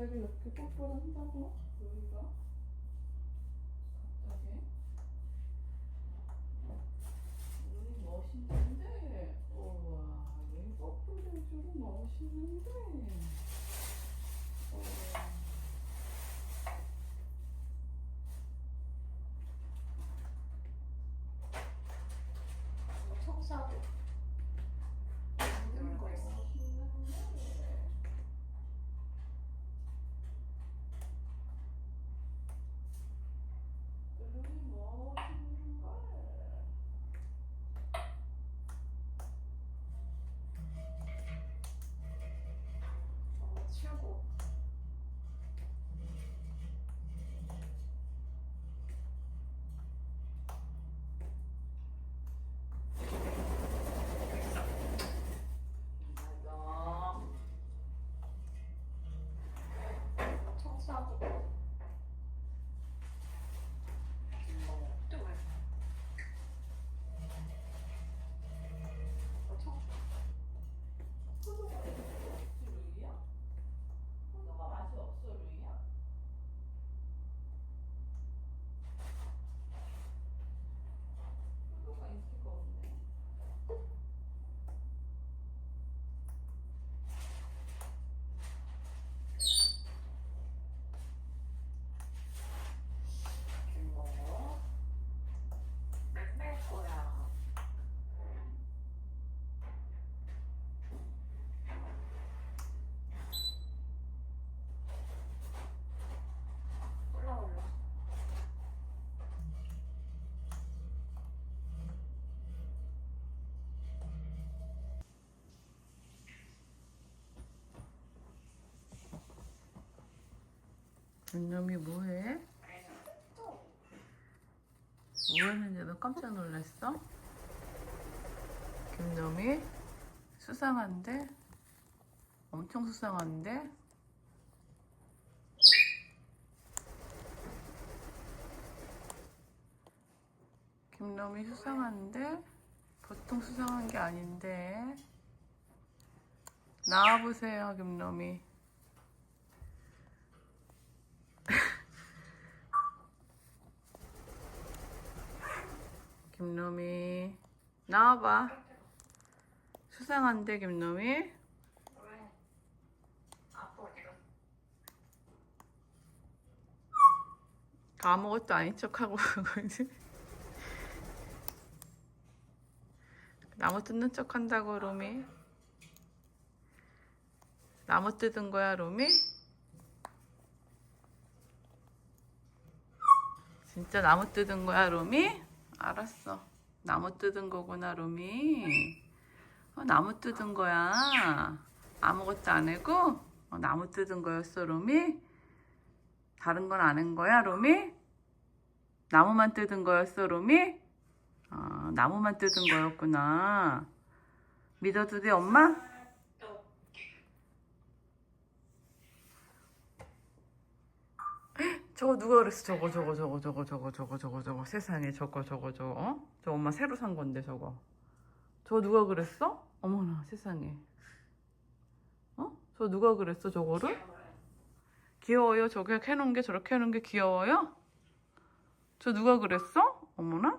갑자기 이렇게 뽀뽀를 한다고? 여기가? 윤념이 뭐해? 뭐 했는데도 깜짝 놀랐어? 김놈이 수상한데? 엄청 수상한데? 김놈이 수상한데? 보통 수상한 게 아닌데? 나와보세요, 김놈이. 김놈이. 나와봐. 수상한데, 김놈이? 아무것도 아닌 척하고. 나무 뜯는 척 한다고 로미 나무 뜯은 거야 로미 진짜 나무 뜯은 거야 로미 알았어 나무 뜯은 거구나 로미 어, 나무 뜯은 거야 아무것도 안 하고 어, 나무 뜯은 거였어 로미 다른 건 안 한 거야, 로미? 나무만 뜯은 거였어, 로미? 아, 나무만 뜯은 거였구나. 믿어도 돼, 엄마? 저거 누가 그랬어? 저거, 저거, 저거, 저거, 저거, 저거, 저거, 저거. 세상에, 저거, 저거, 저거. 어? 저 엄마 새로 산 건데, 저거. 저거 누가 그랬어? 어머나, 세상에. 어? 저 누가 그랬어, 저거를? 귀여워요? 저게 해놓은 게 저렇게 해놓은 게 귀여워요? 저 누가 그랬어? 어머나?